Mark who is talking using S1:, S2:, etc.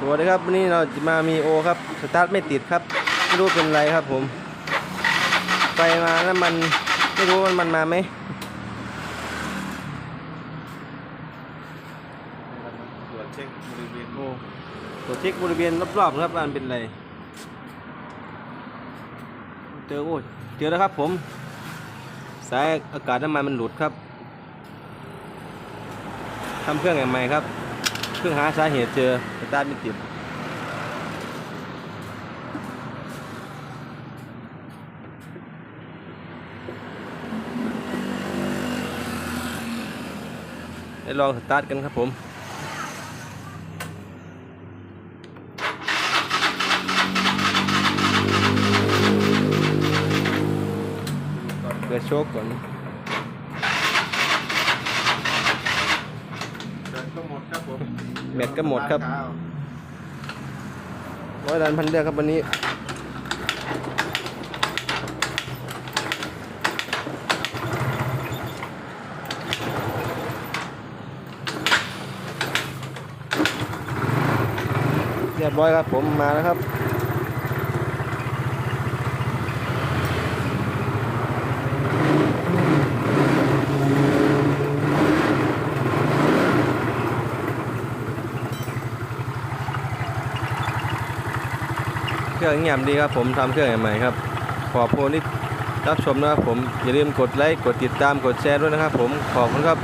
S1: สวัสดีครับวันนี้เราจะมามีโอครับสตาร์ทไม่ติดครับไม่รู้เป็นไรครับผมไฟมาแล้วมันไม่รู้มันมันมาไหม
S2: ตรวจเช็คบริเวณ
S1: โอ้ตรวจเช็คบริเวณรอบๆครับว่ามันเป็นไรเจอโอ้เจอแล้วครับผมสายอากาศน้ำมันมันหลุดครับทำเครื่องใหม่ครับ เพิ่งหาสาเหตุเจอตาร์ทไม่ติดได้ลองสตาร์ทกันครับผมเปิดโชคก่อน
S2: เดินก็หมดครับผม
S1: แบตก็หมดครับร้อยดันพันเดือครับวันนี้เรียบร้อยครับผมมาแล้วครับ เครื่องเงียบดีครับผมทำเครื่องใหม่ครับ ขอบคุณที่รับชมนะครับผมอย่าลืมกดไลค์กดติดตามกดแชร์ด้วยนะครับผมขอบคุณครับ